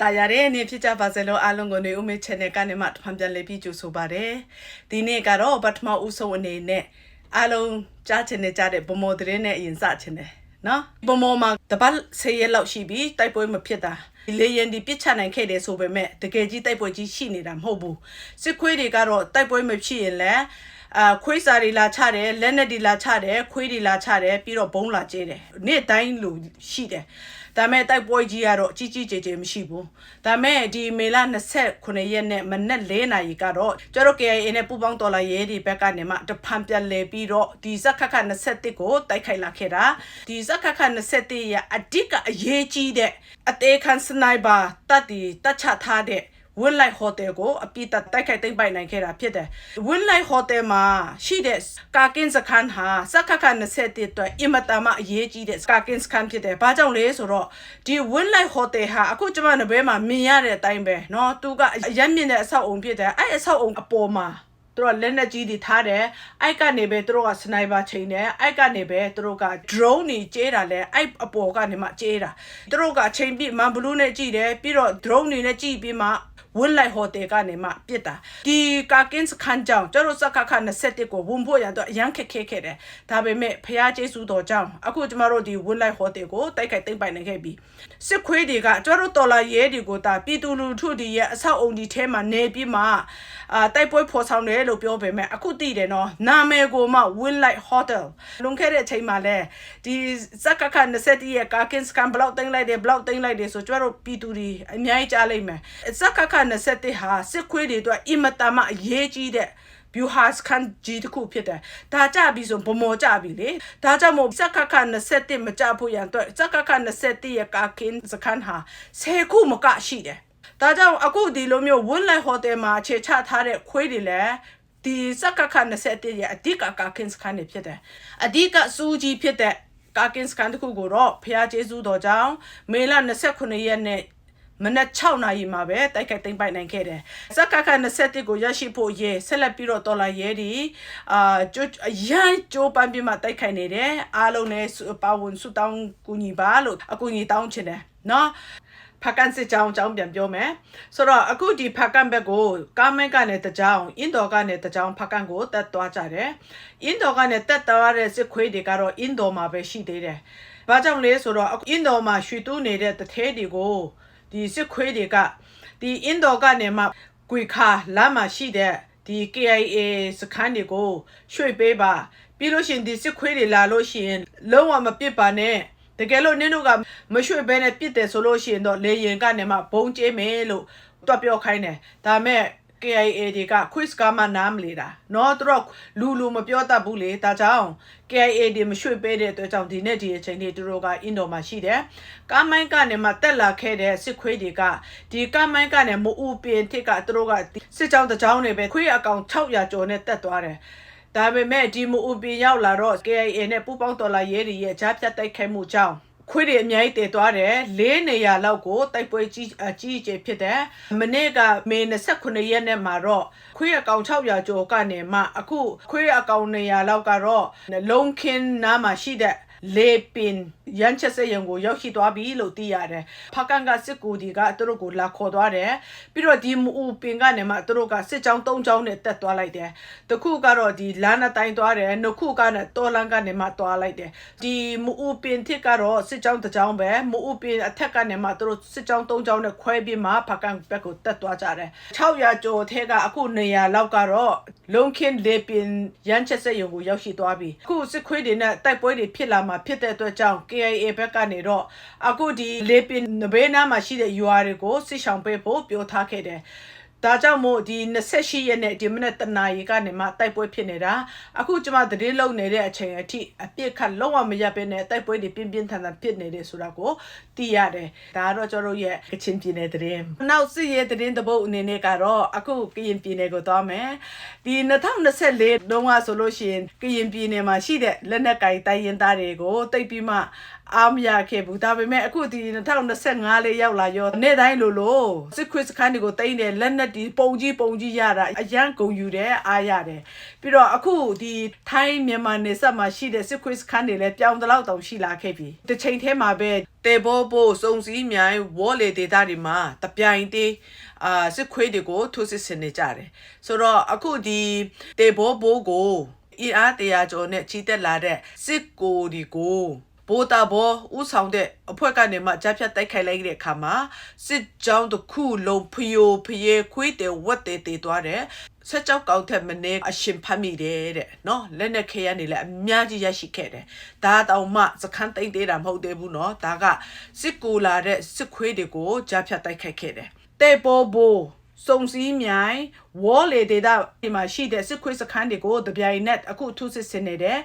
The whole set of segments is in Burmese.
တာရတဲ့နေ့ဖြစ်ကြပါစေလို့အားလုံးကိုနေဦးမေ channel ကနေမှတဖန်ပြန်လည်ပြီးကြိုဆိုပါရစေဒီနေ့ကတော့ပထမဦးဆုံးအနေနဲ့အားလုံးကြားချင်နေကြတဲ့ဗမော်သတင်းနဲ့အရင်စချင်တယ်နော်ဗမော်မှာတပတ်ဆေးရက်လောက်ရှိပြီတိုက်ပွဲမဖြစ်တာဒီလေရင်ဒီပြစ်ချနိုင်ခဲ့တယ်ဆိုပေမဲ့တကယ်ကြီးတိုက်ပွဲကြီးရှိနေတာမဟုတ်ဘူးစစ်ခွေးတွေကတော့တိုက်ပွဲမဖြစ်ရင်လည်းအာခွေးစာတွေလာချတယ်လက်နက်တွေလာချတယ်ခွေးတွေလာချတယ်ပြီးတော့ဘုံလာကျဲတယ်နေ့တိုင်းလိုရှိတယ် ဒါမဲ့တိုက်ပွဲကြီးကတော့ကြီးကြီးကျယ်ကျယ်မရှိဘူးဒါမဲ့ဒီမေလ29ရက်နဲ့မနက်4နာရီကတော့ကျတော့ KIA နဲ့ပူပေါင်းတော်လာရဲဒီဘက်ကနေမှတဖန်ပြန်လဲပြီးတော့ဒီဇက်ခက်ခက်21ကိုတိုက်ခိုက်လာခဲ့တာဒီဇက်ခက်ခက်21ရဲ့အဓိကအရေးကြီးတဲ့အသေးခံစနိုက်ပါတတ်တီတတ်ချထားတဲ့ Winlight Hotel ကိုအပြစ်တက်တိုက်ခိုက်သိမ်းပိုက်နိုင်ခဲ့တာဖြစ်တယ်။ Winlight Hotel မှာရှိတဲ့ကာကင်စခန်းဟာစက္ကခ21အတွက်အင်မတန်မှအရေးကြီးတဲ့ကာကင်စခန်းဖြစ်တယ်။ဘာကြောင့်လဲဆိုတော့ဒီ Winlight Hotel ဟာအခုကျွန်မနဘဲမှာမြင်ရတဲ့အတိုင်းပဲเนาะသူကအရက်မြင့်တဲ့အဆောက်အုံဖြစ်တယ်။အဲ့အဆောက်အုံအပေါ်မှာ သူတို့ကလက်နက်ကြီးတွေထားတယ်အိုက်ကနေပဲသူတို့ကစနိုက်ပါချိန်တယ်အိုက်ကနေပဲသူတို့က drone တွေကျဲတာလဲအိုက်အပေါ်ကနေမှကျဲတာသူတို့ကအချိန်ပြည့်မန်ဘလူးနဲ့ကြည့်တယ်ပြီးတော့ drone တွေနဲ့ကြည့်ပြီးမှဝင်းလိုက်ဟိုတယ်ကနေမှပြစ်တာဒီကာကင်းစခန်းကြောင့်ကျတို့စကခ21ကိုဝန်ဖို့ရတော့အရန်ခက်ခဲခဲ့တယ်ဒါပေမဲ့ဖះကျေးဇူးတော်ကြောင့်အခုကျမတို့ဒီဝင်းလိုက်ဟိုတယ်ကိုတိုက်ခိုက်သိမ်းပိုင်နိုင်ခဲ့ပြီစစ်ခွေးတွေကကျတို့တော်လာရဲတွေကိုတာပြည်သူလူထုတွေရဲ့အဆောက်အုံဒီထဲမှာနေပြီးမှအာတိုက်ပွဲဖော်ဆောင်တယ်လို့ပြောပေမဲ့အခုသိတယ်နော်နာမည်ကိုမှ Winlight Hotel လွန်ခဲ့တဲ့အချိန်မှာလဲဒီစကခ21ရဲ့ကာကင်းစကန်ဘလောက်တင်လိုက်တယ်ဘလောက်တင်လိုက်တယ်ဆိုကျတို့ပြည်သူတွေအများကြီးကြားလိမ့်မယ်စကခ21ဟာစစ်ခွေးတွေအတွက်အင်မတန်မှအရေးကြီးတဲ့ view house ခန်းကြီးတစ်ခုဖြစ်တယ်။ဒါကြပြီဆိုဗမောကြပြီလေ။ဒါကြောင့်မို့စက္ကခ21မကြဖို့ရန်အတွက်စက္ကခ21ရဲ့ကာကင်းစခန်းဟာ10ခုမကရှိတယ်။ဒါကြောင့်အခုဒီလိုမျိုး Woodland Hotel မှာအခြေချထားတဲ့ခွေးတွေလည်း ဒီစက္ကခ21ရဲ့အဓိကကာကင်းစခန်းတွေဖြစ်တယ်။အဓိကစူးကြီးဖြစ်တဲ့ကာကင်းစခန်းတစ်ခုကိုတော့ဖះကျေးဇူးတော်ကြောင့်မေလ29ရက်နေ့မနက်6နာရီမှာပဲတိုက်ခိုက်သိမ်းပိုက်နိုင်ခဲ့တယ်။စက္ကခ21ကိုရရှိဖို့ရဲဆက်လက်ပြီးတော့တော်လာရဲဒီအာကျအရန်ကျိုးပန်းပြမတိုက်ခိုက်နေတယ်။အားလုံးနဲ့ပါဝင်ဆုတောင်းကူညီပါလို့အကူညီတောင်းချင်တယ်နော်။ ဖကန်စစ်ကြောင်းကြောင်းပြန်ပြောမယ်ဆိုတော့အခုဒီဖကန်ဘက်ကိုကားမိုက်ကနေတကြောင်အင်ဒိုကနေတကြောင်ဖကန်ကိုတက်သွားကြတယ်အင်ဒိုကနေတက်သွားတဲ့စစ်ခွေးတွေကတော့အင်ဒိုမှာပဲရှိသေးတယ်ဘာကြောင့်လဲဆိုတော့အင်ဒိုမှာရွှေတူးနေတဲ့တထဲတွေကိုဒီစစ်ခွေးတွေကဒီအင်ဒိုကနေမှကွေခါလာမှာရှိတဲ့ဒီ KIA စခန်းတွေကိုရွှေ့ပေးပါပြီးလို့ရှိရင်ဒီစစ်ခွေးတွေလာလို့ရှိရင်လုံးဝမပစ်ပါနဲ့ တကယ်လို့နင်တို့ကမရွှေ့ဘဲနဲ့ပြစ်တယ်ဆိုလို့ရှိရင်တော့လေရင်ကနေမှဘုံကျဲမယ်လို့တွက်ပြောခိုင်းတယ်ဒါမဲ့ KIA တွေက quiz ကမှနားမလေတာเนาะသူတို့လူလူမပြောတတ်ဘူးလေဒါကြောင့် KIA တွေမရွှေ့ပေးတဲ့အတွက်ကြောင့်ဒီနေ့ဒီအချိန်တွေသူတို့ကအင်ဒိုမှာရှိတယ်ကာမိုင်းကနေမှတက်လာခဲ့တဲ့စစ်ခွေးတွေကဒီကာမိုင်းကနေမအူပင်တစ်ကသူတို့ကစစ်ကြောင်းတစ်ကြောင်းတွေပဲခွေးအကောင်600ကျော်နဲ့တက်သွားတယ် ဒါပေမဲ့ဒီမအူပင်ရောက်လာတော့ KIA နဲ့ပူပေါင်းတော်လာရဲတွေရဲ့ကြားဖြတ်တိုက်ခိုက်မှုကြောင့်ခွေးတွေအများကြီးတည်သွားတယ်လေးနေရာလောက်ကိုတိုက်ပွဲကြီးအကြီးကျယ်ဖြစ်တယ်မနေ့ကမေ29ရက်နေ့မှာတော့ခွေးအကောင်600ကျော်ကနေမှအခုခွေးအကောင်200လောက်ကတော့လုံးခင်းနားမှာရှိတဲ့ လေပင်ရန်ချက်စရုံကိုရောက်ရှိသွားပြီလို့သိရတယ်။ဖကန်ကစစ်ကူဒီကသူတို့ကိုလာခေါ်သွားတယ်။ပြီးတော့ဒီမူပင်ကနေမှသူတို့ကစစ်ကြောင်း၃ကြောင်းနဲ့တက်သွားလိုက်တယ်။တခုကတော့ဒီလမ်းနဲ့တိုင်းသွားတယ်။နှစ်ခုကနဲ့တော်လန်းကနေမှသွားလိုက်တယ်။ဒီမူပင်တစ်ကတော့စစ်ကြောင်းတစ်ကြောင်းပဲမူပင်အထက်ကနေမှသူတို့စစ်ကြောင်း၃ကြောင်းနဲ့ခွဲပြီးမှဖကန်ဘက်ကိုတက်သွားကြတယ်။600ကျော်ထဲကအခု200လောက်ကတော့လုံခင်းလေပင်ရန်ချက်စရုံကိုရောက်ရှိသွားပြီ။အခုစစ်ခွေးတွေနဲ့တိုက်ပွဲတွေဖြစ်လာမှာဖြစ်တဲ့အတွက်ကြောင့် KIA ဘက်ကနေတော့အခုဒီလေပင်နဘေးနားမှာရှိတဲ့ UR တွေကိုစစ်ဆောင်ပေးဖို့ပြောထားခဲ့တယ် ဒါကြောင့်မို့ဒီ28ရက်နေ့ဒီမနေ့တနာရီကနေမှတိုက်ပွဲဖြစ်နေတာအခုကျမသတင်းလုံနေတဲ့အချိန်အထိအပြစ်ခတ်လုံးဝမရဘဲနဲ့တိုက်ပွဲတွေပြင်းပြင်းထန်ထန်ဖြစ်နေတယ်ဆိုတာကိုသိရတယ်ဒါကတော့ကျွန်တော်တို့ရဲ့ကချင်ပြည်နယ်သတင်းနောက်စစ်ရေးသတင်းတပုတ်အနေနဲ့ကတော့အခုကရင်ပြည်နယ်ကိုသွားမယ်ဒီ2024လုံးဝဆိုလို့ရှိရင်ကရင်ပြည်နယ်မှာရှိတဲ့လက်နက်ကင်တိုင်းရင်သားတွေကိုတိတ်ပြီးမှ အားမရခဲ့ဘူးဒါပေမဲ့အခုဒီ2025လေးရောက်လာရောနေ့တိုင်းလိုလိုစစ်ခွေးစခန်းတွေကိုတိမ့်တယ်လက်နက်ဒီပုံကြီးပုံကြီးရတာအရန်ဂုံယူတယ်အားရတယ်ပြီးတော့အခုဒီထိုင်းမြန်မာနယ်စပ်မှာရှိတဲ့စစ်ခွေးစခန်းတွေလည်းပြောင်းတလောက်တောင်ရှိလာခဲ့ပြီတစ်ချိန်ထဲမှာပဲတေဘောဘိုစုံစည်းမြိုင်ဝေါ်လေဒေတာတွေမှာတပြိုင်တည်းအာစစ်ခွေးတွေကိုထိုးစစ်ဆင်နေကြတယ်ဆိုတော့အခုဒီတေဘောဘိုးကိုအင်အားတရာကျော်နဲ့ချီတက်လာတဲ့စစ်ကိုဒီကို ဘိုးတာဘောဥဆောင်တဲ့အဖွဲကနေမှကြားဖြတ်တိုက်ခိုက်လိုက်တဲ့အခါမှာစစ်ကြောင်းတစ်ခုလုံးဖျိုဖျဲခွေးတဲ့ဝတ်တဲ့တည်သွားတယ်ဆက်ကြောက်ကောက်တဲ့မနေအရှင်ဖတ်မိတယ်တဲ့နော်လက်နဲ့ခဲရနေလဲအများကြီးရရှိခဲ့တယ်ဒါတောင်မှစခန်းတိတ်သေးတာမဟုတ်သေးဘူးနော်ဒါကစစ်ကူလာတဲ့စစ်ခွေးတွေကိုကြားဖြတ်တိုက်ခိုက်ခဲ့တယ်တဲ့ပေါ်ဘိုးစုံစည်းမြိုင် ဝေါ်လေဒေတာဒီမှာရှိတဲ့စစ်ခွေးစခန်းတွေကိုတပြိုင်နက်အခုထုစစ်ဆင်နေတယ်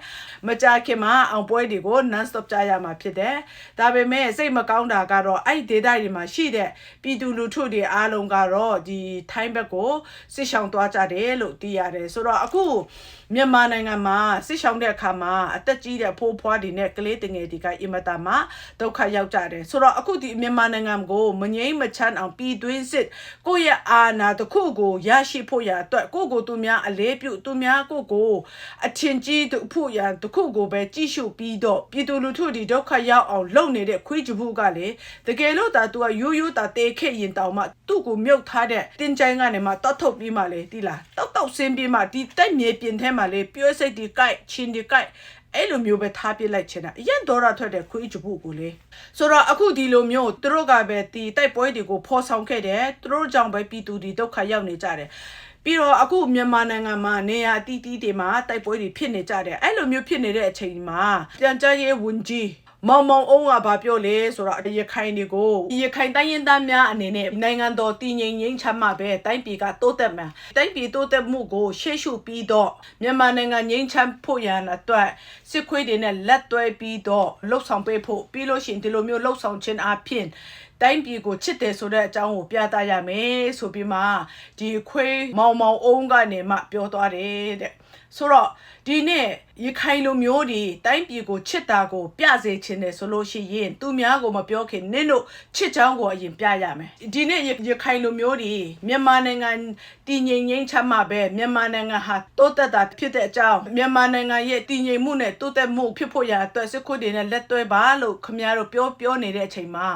မကြခင်မှာအောင်ပွဲတွေကို non stop ကြားရမှာဖြစ်တယ်ဒါပေမဲ့စိတ်မကောင်းတာကတော့အဲ့ဒီဒေတာတွေမှာရှိတဲ့ပြည်သူလူထုတွေအားလုံးကတော့ဒီထိုင်းဘက်ကိုစစ်ဆောင်သွားကြတယ်လို့သိရတယ်ဆိုတော့အခုမြန်မာနိုင်ငံမှာစစ်ဆောင်တဲ့အခါမှာအသက်ကြီးတဲ့ဖိုးဖွားတွေနဲ့ကလေးတငယ်တွေကအင်မတန်မှဒုက္ခရောက်ကြတယ်ဆိုတော့အခုဒီမြန်မာနိုင်ငံကိုမငြိမ်းမချမ်းအောင်ပြည်တွင်းစစ်ကိုယ့်ရဲ့အာဏာတစ်ခုကိုရရှိဖို့ရအတွက်ကိုယ့်ကိုယ်သူများအလေးပြုသူများကိုယ့်ကိုအထင်ကြီးသူဖို့ရတစ်ခုကိုပဲကြည့်ရှုပြီးတော့ပြည်သူလူထုဒီဒုက္ခရောက်အောင်လုပ်နေတဲ့ခွေးကြဘူးကလေတကယ်လို့ဒါသူကရိုးရိုးတာတေခဲ့ရင်တောင်မှသူ့ကိုမြုပ်ထားတဲ့တင်ချိုင်းကနေမှတောက်ထုတ်ပြီးမှလေတိလားတောက်တောက်ဆင်းပြီးမှဒီတိုက်မြေပြင်ထဲမှာလေပြောစိတ်ဒီကြိုက်ချင်းဒီကြိုက် အဲ့လိုမျိုးပဲထားပြလိုက်ချင်တာအရင်တော့ရထွက်တဲ့ခွေးကြဘူးကိုလေဆိုတော့အခုဒီလိုမျိုးသူတို့ကပဲဒီတိုက်ပွဲတွေကိုဖော်ဆောင်ခဲ့တယ်သူတို့ကြောင့်ပဲပြည်သူတွေဒုက္ခရောက်နေကြတယ်ပြီးတော့အခုမြန်မာနိုင်ငံမှာနေရာအတီးတီးတွေမှာတိုက်ပွဲတွေဖြစ်နေကြတယ်အဲ့လိုမျိုးဖြစ်နေတဲ့အချိန်မှာပြန်ကြားရေးဝန်ကြီး မောင်မောင်အုံးကဘာပြောလဲဆိုတော့ရခိုင်တွေကိုရခိုင်တိုင်းရင်းသားများအနေနဲ့နိုင်ငံတော်တည်ငြိမ်ငြိမ်းချမ်းမှပဲတိုင်းပြည်ကတိုးတက်မှာတိုင်းပြည်တိုးတက်မှုကိုရှေ့ရှုပြီးတော့မြန်မာနိုင်ငံငြိမ်းချမ်းဖို့ရန်အတွက်စစ်ခွေးတွေနဲ့လက်တွဲပြီးတော့လှုပ်ဆောင်ပေးဖို့ပြီးလို့ရှိရင်ဒီလိုမျိုးလှုပ်ဆောင်ခြင်းအပြင်တိုင်းပြည်ကိုချစ်တယ်ဆိုတဲ့အကြောင်းကိုပြသရမယ်ဆိုပြီးမှဒီခွေးမောင်မောင်အုံးကနေမှပြောသွားတယ်တဲ့ ဆိုတော့ဒီနေ့ရခိုင်လူမျိုးတွေတိုင်းပြည်ကိုချစ်တာကို ပြစေချင်တယ်ဆိုလို့ရှိရင်သူများကိုမပြောခင်နင့်တို့ချစ်ချောင်းကိုအရင်ပြရမယ်ဒီနေ့ရခိုင်လူမျိုးတွေမြန်မာနိုင်ငံတည်ငြိမ်ငြိမ်းချမ်းမှပဲမြန်မာနိုင်ငံဟာတိုးတက်တာဖြစ်တဲ့အကြောင်းမြန်မာနိုင်ငံရဲ့တည်ငြိမ်မှုနဲ့တိုးတက်မှုဖြစ်ဖို့ရအတွက်စစ်ခွေးတွေနဲ့လက်တွဲပါလို့ခင်ဗျားတို့ပြောပြောနေတဲ့အချိန်မှာ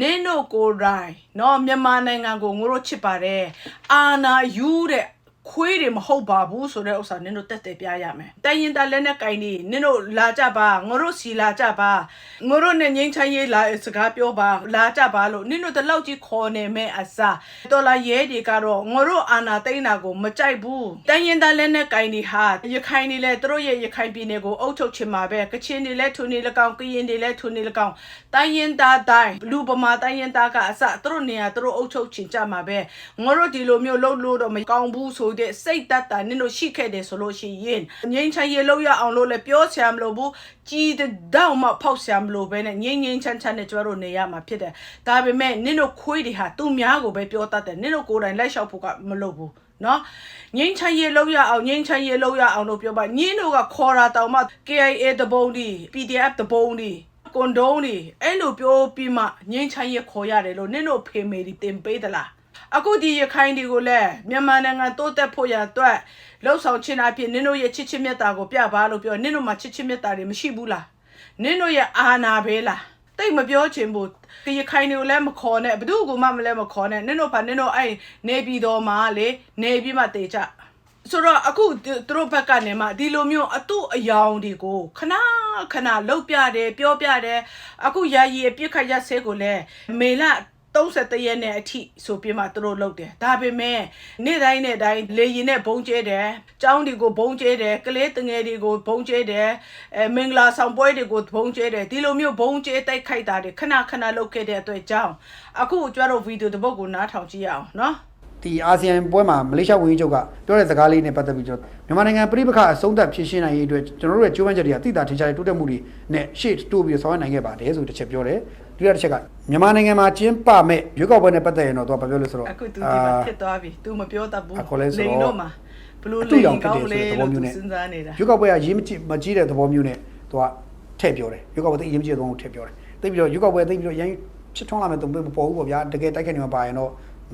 နင့်တို့ကိုယ်တိုင်နော်မြန်မာနိုင်ငံကိုငါတို့ချစ်ပါတယ်အာနာယူတဲ့ ခွေးတွေမဟုတ်ပါဘူးဆိုတဲ့ဥစ္စာနင်တို့တက်တက်ပြရမယ်။တိုင်းရင်သားလက်နဲ့ကင်နေနင်တို့လာကြပါငါတို့စီလာကြပါငါတို့နဲ့ငိမ့်ချမ်းရေးလာစကားပြောပါလာကြပါလို့နင်တို့တလောက်ကြီးခေါ်နေမဲ့အစားတော်လာရဲတွေကတော့ငါတို့အာနာသိမ့်တာကိုမကြိုက်ဘူး။တိုင်းရင်သားလက်နဲ့ကင်နေဟာရခိုင်နေလဲသူတို့ရဲ့ရခိုင်ပြည်နယ်ကိုအုပ်ချုပ်ချင်မှာပဲကချင်တွေလဲထုံနေလကောင်ကရင်တွေလဲထုံနေလကောင်တိုင်းရင်သားတိုင်းလူပမာတိုင်းရင်သားကအစသူတို့နေရာသူတို့အုပ်ချုပ်ချင်ကြမှာပဲငါတို့ဒီလိုမျိုးလှုပ်လို့တော့မကောင်းဘူးဆိုတဲ့စိတ်တတ်တာနင်တို့ရှိခဲ့တယ်ဆိုလို့ရှိရင်ငိမ့်ချမ်းရေလောက်ရအောင်လို့လည်းပြောဆရာမလို့ဘူးကြီးတောင်မှဖောက်ဆရာမလို့ပဲနဲ့ငိမ့်ငိမ့်ချမ်းချမ်းနဲ့ကျွတ်တို့နေရမှာဖြစ်တယ်ဒါပေမဲ့နင်တို့ခွေးတွေဟာသူများကိုပဲပြောတတ်တယ်နင်တို့ကိုယ်တိုင်လိုက်လျှောက်ဖို့ကမလုပ်ဘူးနော်ငင်းချမ်းရေလောက်ရအောင်ငင်းချမ်းရေလောက်ရအောင်လို့ပြောပါညင်းတို့ကခေါ်တာတောင်မှ KIA တပုံးဒီ PDF တပုံးဒီကွန်ဒုံးဒီအဲ့လိုပြောပြီးမှငင်းချမ်းရေခေါ်ရတယ်လို့နင်တို့ဖေမေဒီတင်ပေးသလား အခုဒီရခိုင်တွေကိုလည်းမြန်မာနိုင်ငံတိုးတက်ဖို့ရအတွက်လှုပ်ဆောင်ခြင်းအပြင်နင်တို့ရဲ့ချစ်ချင်းမြတ်တာကိုပြပါလို့ပြောနင်တို့မှာချစ်ချင်းမြတ်တာတွေမရှိဘူးလားနင်တို့ရဲ့အာနာပဲလားတိတ်မပြောချင်ဘူးရခိုင်တွေကိုလည်းမခေါ်နဲ့ဘယ်သူကမှမလည်းမခေါ်နဲ့နင်တို့ဘာနင်တို့အဲ့နေပြည်တော်မှာလေနေပြီးမှတေချဆိုတော့အခုသူတို့ဘက်ကနေမှဒီလိုမျိုးအတုအယောင်တွေကိုခဏခဏလှုပ်ပြတယ်ပြောပြတယ်အခုယာယီအပြစ်ခတ်ရက်ဆဲကိုလည်းမေလ 31ရက်နဲ့အထိဆိုပြီးမှသူတို့လုပ်တယ်ဒါပေမဲ့နေ့တိုင်းနေ့တိုင်းလေရင်နဲ့ဘုံကျဲတယ်ចောင်းတွေကိုဘုံကျဲတယ်ကလေးတငယ်တွေကိုဘုံကျဲတယ်အဲမင်္ဂလာဆောင်ပွဲတွေကိုဘုံကျဲတယ်ဒီလိုမျိုးဘုံကျဲတိုက်ခိုက်တာတွေခဏခဏလုပ်ခဲ့တဲ့အတွက်ကြောင့်အခုကျတော့ဗီဒီယိုတစ်ပုဒ်ကိုနားထောင်ကြည့်ရအောင်နော်ဒီအာဆီယံပွဲမှာမလေးရှားဝန်ကြီးချုပ်ကပြောတဲ့စကားလေးနဲ့ပတ်သက်ပြီးကျွန်တော်မြန်မာနိုင်ငံပြည်ပခအဆုံးသတ်ဖြစ်ရှင်းနိုင်ရေးအတွက်ကျွန်တော်တို့ရဲ့ကြိုးပမ်းချက်တွေကတိတာထင်ရှားတဲ့တိုးတက်မှုတွေနဲ့ရှေ့တိုးပြီးဆောင်ရွက်နိုင်ခဲ့ပါတယ်ဆိုတစ်ချက်ပြောတယ် ဒုတိယတစ်ချက်ကမြန်မာနိုင်ငံမှာကျင်းပမဲ့ရွေးကောက်ပွဲနဲ့ပတ်သက်ရင်တော့သူကဘာပြောလဲဆိုတော့အခုသူဒီမှာဖြစ်သွားပြီ तू မပြောတတ်ဘူးအခုလဲဆိုတော့လိန်တော့မှာဘလို့အတူလိရောင်န်ဖြစ်ကောတယ်င်းဆိုလဲတဲ့သဘောလို့မျိုးသူနဲ့စဉ်းစားနေတာရွေးကောက်ပွဲကရေးမကြည့်မကြည့်တဲ့သဘောမျိုးနဲ့သူကထည့်ပြောတယ်ရွေးကောက်ပွဲသိအရင်ပြည့်သွားအောင်ထည့်ပြောတယ်သိပြီးတော့ရွေးကောက်ပွဲသိပြီးတော့ရန်ချစ်ထွန်းလာမဲ့တုံ့မပေါ်ဘူးပေါ့ဗျာတကယ်တိုက်ခိုက်နေမှာပါရင်တော့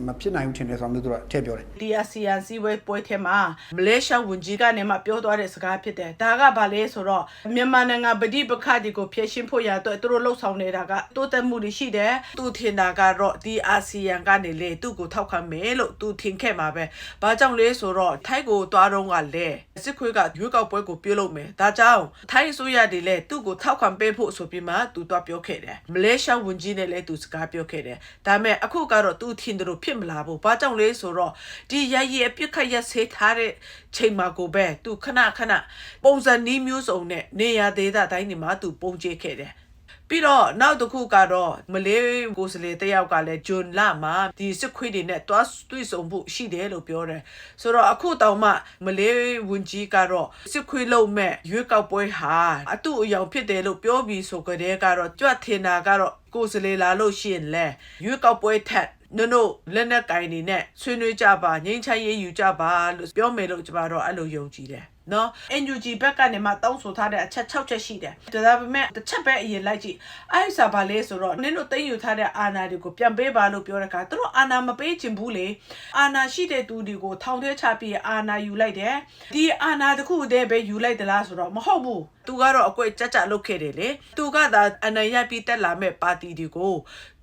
မဖြစ်နိုင်ဘူးထင်တယ်ဆိုတော့မျိုးသူကထည့်ပြောတယ်ဒီအာဆီယံစီးပွားပွဲထဲမှာမလေးရှားဝန်ကြီးကနေမှပြောသွားတဲ့စကားဖြစ်တယ်ဒါကဘာလဲဆိုတော့မြန်မာနိုင်ငံဗတိပခါဒီကိုဖျက်ရှင်းဖို့ရတော့သူတို့လှုပ်ဆောင်နေတာကတိုးတက်မှုတွေရှိတယ်သူထင်တာကတော့ဒီအာဆီယံကနေလေသူ့ကိုထောက်ခံမယ်လို့သူထင်ခဲ့မှာပဲဘာကြောင့်လဲဆိုတော့ထိုက်ကိုသွားတော့ကလေစစ်ခွေးကရွေးကောက်ပွဲကိုပြုလုပ်မယ်ဒါကြောင့်ထိုင်းအစိုးရတွေလည်းသူ့ကိုထောက်ခံပေးဖို့ဆိုပြီးမှသူသွားပြောခဲ့တယ်မလေးရှားဝန်ကြီးနဲ့လည်းသူစကားပြောခဲ့တယ်ဒါပေမဲ့အခုကတော့သူထင်တယ်လို့ဖြစ်မလာဘူးဘာကြောင့်လဲဆိုတော့ဒီရရအပြစ်ခတ်ရဆေးထားတဲ့ချိန်မှာကိုပဲသူခဏခဏပုံစံနည်းမျိုးစုံနဲ့နေရသေးတာတိုင်းဒီမှာသူပုံကျဲခဲ့တယ် ပြီးတော့နောက်တစ်ခုကတော့မလေးကိုယ်စလေတယောက်ကလည်းဂျွန်လာမှာဒီစစ်ခွေးတွေနဲ့တွားတွေ့ဆုံမှုရှိတယ်လို့ပြောတယ်ဆိုတော့အခုတောင်မှမလေးဝန်ကြီးကတော့စစ်ခွေးလုံးမဲ့ရွေးကောက်ပွဲဟာအတူအယောင်ဖြစ်တယ်လို့ပြောပြီးဆိုကြတဲ့ကတော့ကြွတ်ထင်တာကတော့ကိုယ်စလေလာလို့ရှိရင်လဲရွေးကောက်ပွဲထက်နုံတို့လက်နက်ကင်နေနဲ့ဆွေးနွေးကြပါငိမ့်ချမ်းရေးယူကြပါလို့ပြောမယ်လို့ကျွန်တော်တော့အဲ့လိုယုံကြည်တယ် နော် NUG ဘက်ကနေမှတောင်းဆိုထားတဲ့အချက်6ချက်ရှိတယ်ဒါပေမဲ့တစ်ချက်ပဲအရင်လိုက်ကြည့်အဲ့စာပါလေဆိုတော့နင်းတို့သိမ်းယူထားတဲ့အာဏာတွေကိုပြန်ပေးပါလို့ပြောတဲ့အခါသူတို့အာဏာမပေးချင်ဘူးလေအာဏာရှိတဲ့သူတွေကိုထောင်ထဲချပြီးအာဏာယူလိုက်တယ်ဒီအာဏာတစ်ခုတည်းပဲယူလိုက်သလားဆိုတော့မဟုတ်ဘူးသူကတော့အကွက်ကြကြလုတ်ခဲ့တယ်လေသူကသာအနိုင်ရပြီးတက်လာမဲ့ပါတီတွေကို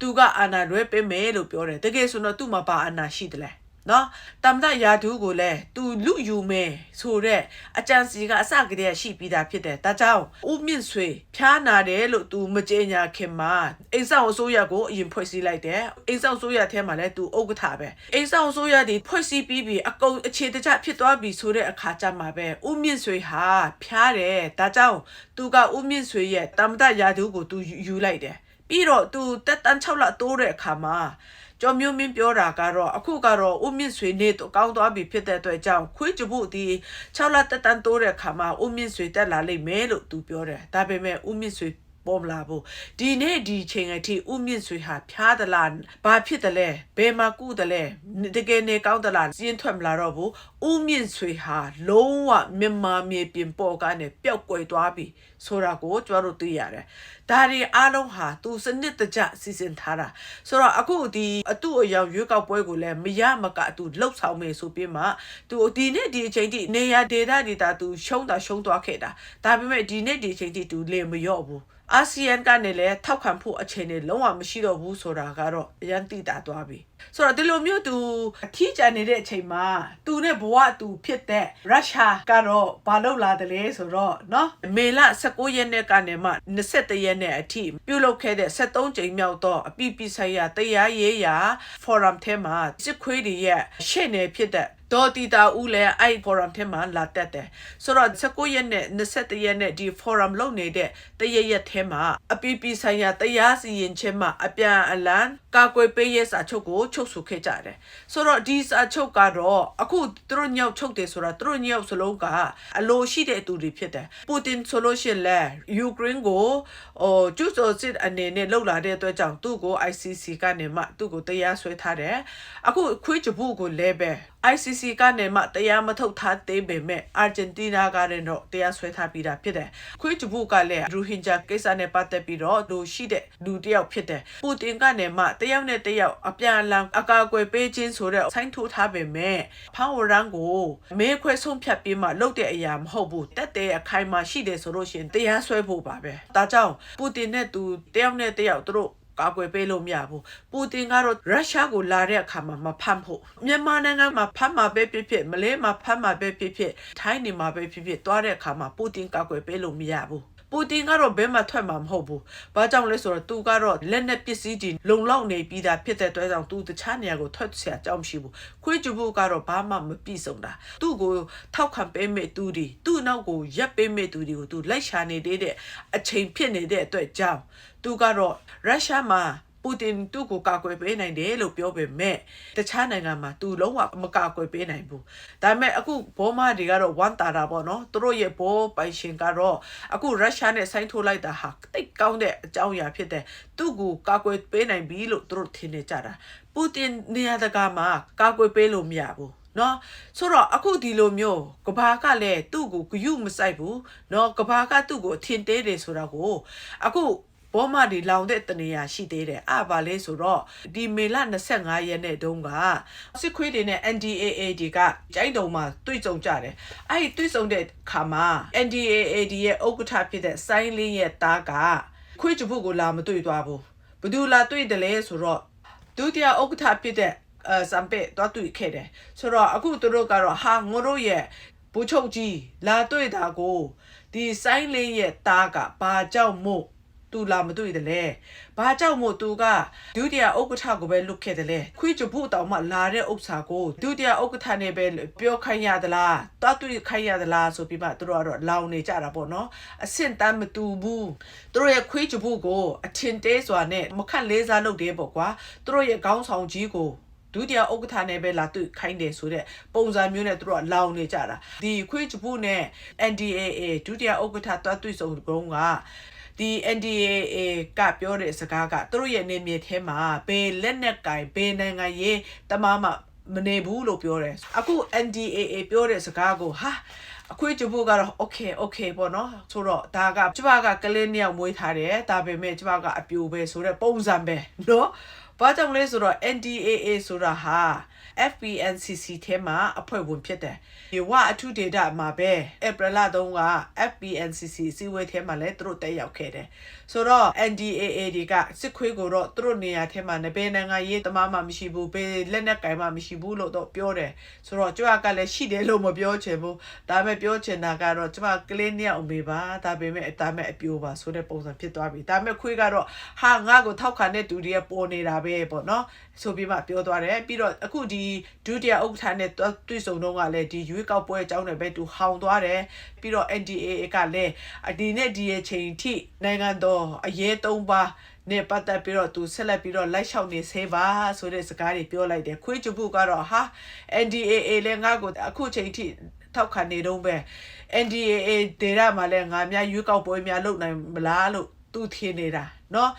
သူကအာဏာလွဲပေးမယ်လို့ပြောတယ်တကယ်ဆိုတော့သူ့မှာပါအာဏာရှိတယ်လေ နော်တမ္မတရာဓုကိုလည်းသူလူယူမယ်ဆိုတော့အကြံစီကအစကတည်းကရှိပြီးသားဖြစ်တယ်ဒါကြောင့်ဥမြင့်ဆွေဖြားနာတယ်လို့သူမကြေညာခင်မှာအိမ်ဆောင်အစိုးရကိုအရင်ဖွဲ့စည်းလိုက်တယ်အိမ်ဆောင်အစိုးရထဲမှာလည်းသူဥက္ကဋ္ဌပဲအိမ်ဆောင်အစိုးရဒီဖွဲ့စည်းပြီးပြီးအကုန်အခြေတကျဖြစ်သွားပြီဆိုတဲ့အခါကျမှပဲဥမြင့်ဆွေဟာဖြားတယ်ဒါကြောင့်သူကဥမြင့်ဆွေရဲ့တမ္မတရာဓုကိုသူယူလိုက်တယ်ပြီးတော့သူတက်တန်း6လတိုးတဲ့အခါမှာ ကျော်မျိုးမင်းပြောတာကတော့အခုကတော့ဦးမြင့်ဆွေနေတော့ကောင်းသွားပြီဖြစ်တဲ့အတွက်ကြောင့်ခွေးကြဖို့ဒီ6လတက်တန်းတိုးတဲ့ခါမှာဦးမြင့်ဆွေတက်လာလိမ့်မယ်လို့သူပြောတယ်ဒါပေမဲ့ဦးမြင့်ဆွေ ပေါ်မလာဘူးဒီနေ့ဒီချိန်အထိဦးမြင့်ဆွေဟာဖျားသလားဘာဖြစ်တယ်လဲဘယ်မှာကုတယ်လဲတကယ်နေကောင်းသလားစီးရင်ထွက်မလာတော့ဘူးဦးမြင့်ဆွေဟာလုံးဝမြန်မာမြေပြင်ပေါ်ကနေပျောက်ကွယ်သွားပြီဆိုတာကိုကျွန်တော်တို့သိရတယ်ဒါတွေအားလုံးဟာသူစနစ်တကျစီစဉ်ထားတာဆိုတော့အခုဒီအတူအယောင်ရွေးကောက်ပွဲကိုလည်းမရမကအတူလှုပ်ဆောင်မယ်ဆိုပြီးမှသူဒီနေ့ဒီအချိန်ထိနေရဒေတာဒေတာသူရှုံးတာရှုံးသွားခဲ့တာဒါပေမဲ့ဒီနေ့ဒီအချိန်ထိသူလေမလျော့ဘူး အာဆီယံကနေလည်းထောက်ခံဖို့အခြေအနေလုံးဝမရှိတော့ဘူးဆိုတာကတော့အရန်တိတာသွားပြီဆိုတော့ဒီလိုမျိုးသူအထီးကျန်နေတဲ့အချိန်မှာသူနဲ့ဘဝသူဖြစ်တဲ့ရုရှားကတော့ဘာလုပ်လာတယ်လဲဆိုတော့เนาะမေလ19ရက်နေ့ကနေမှ21ရက်နေ့အထိပြုလုပ်ခဲ့တဲ့73ကြိမ်မြောက်သောအပိပိဆိုင်ရာတရားရေးရာ forum ထဲမှာစစ်ခွေးတွေရဲ့ရှေ့နေဖြစ်တဲ့ ဒေါ်တီတာဦးလည်းအဲ့ forum ထဲမှာလာတက်တယ်ဆိုတော့19ရက်နဲ့21ရက်နဲ့ဒီ forum လုပ်နေတဲ့တရရက်ထဲမှာအပီပီဆိုင်ရာတရားစီရင်ခြင်းမှာအပြန်အလှန် ကာကွယ်ပေးရေးစာချုပ်ကိုချုပ်ဆိုခဲ့ကြတယ်ဆိုတော့ဒီစာချုပ်ကတော့အခုသူတို့ညောက်ချုပ်တယ်ဆိုတော့သူတို့ညောက်စလုံးကအလိုရှိတဲ့သူတွေဖြစ်တယ်ပူတင်ဆိုလို့ရှိရင်လည်းယူကရိန်းကိုဟိုကျူးကျော်စစ်အနေနဲ့လှုပ်လာတဲ့အတွက်ကြောင့်သူ့ကို ICC ကနေမှသူ့ကိုတရားစွဲထားတယ်အခုခွေးကြဘူးကိုလည်းပဲ ICC ကနေမှတရားမထုတ်ထားသေးပေမဲ့အာဂျင်တီးနားကလည်းတော့တရားစွဲထားပြီးတာဖြစ်တယ်။ခွေးဂျပူကလည်းရူဟင်ဂျာကိစ္စနဲ့ပတ်သက်ပြီးတော့လူရှိတဲ့လူတစ်ယောက်ဖြစ်တယ်။ပူတင်ကနေမှတယောက်နဲ့တယောက်အပြန်အလှန်အကာအကွယ်ပေးခြင်းဆိုတဲ့ဆိုင်းထိုးထားပေမဲ့ဖောင်းဝရန်ကိုမဲခွဲဆုံးဖြတ်ပြီးမှလုပ်တဲ့အရာမဟုတ်ဘူး။တက်တဲ့အခိုင်အမာရှိတယ်ဆိုလို့ရှိရင်တရားစွဲဖို့ပါပဲ။ဒါကြောင့်ပူတင်နဲ့သူတယောက်နဲ့တယောက်သူတို့ကာကွယ်ပေးလို့မရဘူးပူတင်ကတော့ရုရှားကိုလာတဲ့အခါမှာမဖမ်းဖို့မြန်မာနိုင်ငံမှာဖမ်းမှာပဲဖြစ်ဖြစ်မလေးမှာဖမ်းမှာပဲဖြစ်ဖြစ်ထိုင်းနေမှာပဲဖြစ်ဖြစ်သွားတဲ့အခါမှာပူတင်ကာကွယ်ပေးလို့မရဘူး ပူတင်ကတော့ဘဲမှာထွက်မှာမဟုတ်ဘူး။ဘာကြောင့်လဲဆိုတော့သူကတော့လက်နဲ့ပစ္စည်းတွေလုံလောက်နေပြီးသားဖြစ်တဲ့အတွက်ကြောင့်သူတခြားနေရာကိုထွက်ဆရာကြောင်းမရှိဘူး။ခွေးကျူဖို့ကတော့ဘာမှမပြည့်စုံတာ။သူ့ကိုထောက်ခံပေးမဲ့သူတွေသူ့နောက်ကိုရက်ပေးမဲ့သူတွေကိုသူလိုက်ရှာနေတဲ့အချိန်ဖြစ်နေတဲ့အတွက်ကြောင့်သူကတော့ရုရှားမှာ ပူတင်သူ့ကိုကာကွယ်ပေးနိုင်တယ်လို့ပြောပေမဲ့တခြားနိုင်ငံမှာသူလုံးဝမကာကွယ်ပေးနိုင်ဘူးဒါပေမဲ့အခုဘောမတွေကတော့ဝမ်တာတာပေါ့နော်သူတို့ရဲ့ဘောပိုင်ရှင်ကတော့အခုရုရှားနဲ့ဆိုင်ထိုးလိုက်တာဟာတိတ်ကောင်းတဲ့အကြောင်းအရာဖြစ်တဲ့သူ့ကိုကာကွယ်ပေးနိုင်ပြီလို့သူတို့ထင်နေကြတာပူတင်နေရာတကာမှာကာကွယ်ပေးလို့မရဘူးနော်ဆိုတော့အခုဒီလိုမျိုးကဘာကလည်းသူ့ကိုဂယုမဆိုင်ဘူးနော်ကဘာကသူ့ကိုအထင်သေးတယ်ဆိုတာကိုအခု ဘောမဒီလောင်တဲ့တနေရာရှိသေးတယ်အပါလဲဆိုတော့ဒီမေလ25ရက်နေ့တုန်းကစစ်ခွေးတွေနဲ့ NDAA ဒီကကြိုက်တုံမှာတွေ့ကြုံကြတယ်အဲ့ဒီတွေ့ကြုံတဲ့ခါမှာ NDAA ဒီရဲ့ဥက္ကဋ္ဌဖြစ်တဲ့ဆိုင်းလင်းရဲ့တားကခွေးချဖို့ကိုလာမတွေ့သွားဘူးဘယ်သူလာတွေ့တယ်လဲဆိုတော့ဒုတိယဥက္ကဋ္ဌဖြစ်တဲ့အဲစံပေတော့တွေ့ခဲ့တယ်ဆိုတော့အခုသူတို့ကတော့ဟာငိုတို့ရဲ့ဘူချုပ်ကြီးလာတွေ့တာကိုဒီဆိုင်လင်းရဲ့တားကဘာကြောင့်မို့ သူလာမတွေ့တယ်လဲဘာကြောင့်မို့သူကဒုတိယဥက္ကဋ္ဌကိုပဲလွတ်ခဲ့တယ်လဲခွေးချဖို့တောင်မှလာတဲ့ဥစ္စာကိုဒုတိယဥက္ကဋ္ဌနဲ့ပဲပြောခိုင်းရသလားတွားတွေ့ခိုင်းရသလားဆိုပြီးမှသူတို့ကတော့လောင်နေကြတာပေါ့နော်အဆင့်တန်းမတူဘူးသူတို့ရဲ့ခွေးချဖို့ကိုအထင်သေးစွာနဲ့မခန့်လေးစားလုပ်တယ်ပေါ့ကွာသူတို့ရဲ့ခေါင်းဆောင်ကြီးကိုဒုတိယဥက္ကဋ္ဌနဲ့ပဲလာတွေ့ခိုင်းတယ်ဆိုတဲ့ပုံစံမျိုးနဲ့သူတို့ကလောင်နေကြတာဒီခွေးချပုနဲ့ NDAA ဒုတိယဥက္ကဋ္ဌတွားတွေ့ဆုံကုန်းက ဒီ NDAA ကပြောတဲ့စကားကသူတို့ရဲ့နေမြေထဲမှာဘယ်လက်နက်ကင်ဘယ်နိုင်ငံရေးတမမမနေဘူးလို့ပြောတယ်အခု NDAA ပြောတဲ့စကားကိုဟာအခွေးချဖို့ကတော့ okay okay ပေါ့နော်ဆိုတော့ဒါကကျမကကလေးနှစ်ယောက်မွေးထားတယ်ဒါပေမဲ့ကျမကအပြိုပဲဆိုတဲ့ပုံစံပဲနော်ဘာကြောင့်လဲဆိုတော့ NDAA ဆိုတာဟာ FPNCC ထဲမှာအဖွဲ့ဝင်ဖြစ်တယ်။ဒီဝအထုဒေတာမှာပဲဧပြီလတုန်းက FPNCC စီဝေးထဲမှာလည်းသူတို့တက်ရောက်ခဲ့တယ်။ဆိုတော့ NDAA တွေကစစ်ခွေးကိုတော့သူတို့နေရာထဲမှာနေပေနိုင်ငံရေးတမမှမရှိဘူး။ဘယ်လက်နက်ကင်မှမရှိဘူးလို့တော့ပြောတယ်။ဆိုတော့ကြွကလည်းရှိတယ်လို့မပြောချင်ဘူး။ဒါပေမဲ့ပြောချင်တာကတော့ကျမကလေးနှစ်ယောက်အမေပါ။ဒါပေမဲ့ဒါပေမဲ့အပြိုပါဆိုတဲ့ပုံစံဖြစ်သွားပြီ။ဒါပေမဲ့ခွေးကတော့ဟာငါ့ကိုထောက်ခံတဲ့သူတွေကပေါ်နေတာပဲပေါ့နော်။ဆိုပြီးမှပြောသွားတယ်။ပြီးတော့အခုဒီဒုတိယဥက္ကဋ္ဌနဲ့တွေ့ဆုံတော့ကလည်းဒီရွေးကောက်ပွဲအကြောင်းတွေပဲသူဟောင်သွားတယ်။ပြီးတော့ NDAA ကလည်းဒီနေ့ဒီရဲ့ချိန်ထိနိုင်ငံတော်အရေးသုံးပါနဲ့ပတ်သက်ပြီးတော့သူဆက်လက်ပြီးတော့လိုက်လျှောက်နေသေးပါဆိုတဲ့စကားတွေပြောလိုက်တယ်ခွေးချဖို့ကတော့ဟာ NDAA လည်းငါ့ကိုအခုချိန်ထိထောက်ခံနေတော့ပဲ NDAA ဒေတာမှာလည်းငါများရွေးကောက်ပွဲများလုပ်နိုင်မလားလို့သူထင်နေတာ เนาะ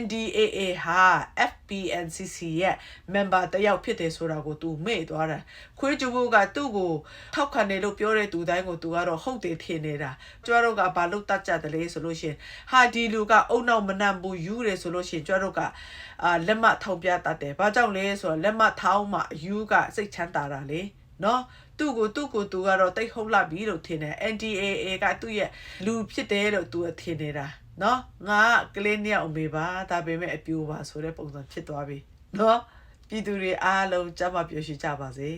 NDAA ဟာ FPNCC ရဲ့ member တယောက်ဖြစ်တယ်ဆိုတာကို तू မေ့သွားတာခွေးကျဘူးကသူ့ကိုထောက်ခံတယ်လို့ပြောတဲ့သူတိုင်းကို तू ကတော့ဟုတ်တယ်ထင်နေတာကျွမ်းတို့ကဘာလို့တတ်ကြတယ်လဲဆိုလို့ရှရင်ဟာဒီလူကအုံနောက်မနံဘူးယူတယ်ဆိုလို့ရှရင်ကျွမ်းတို့ကအာလက်မထောင်ပြတတ်တယ်ဘာကြောင့်လဲဆိုတော့လက်မထောင်းမှယူကစိတ်ချမ်းသာတာလေเนาะသူ့ကိုသူ့ကိုသူကတော့တိတ်ဟုတ်လာပြီလို့ထင်တယ် NDAA ကသူ့ရဲ့လူဖြစ်တယ်လို့သူထင်နေတာ နော်ငါကလေးနှစ်ယောက်အမေပါဒါပေမဲ့အပြိုပါဆိုတဲ့ပုံစံဖြစ်သွားပြီနော်ပြည်သူတွေအားလုံးကြမ်းမပျော်ရွှင်ကြပါစေ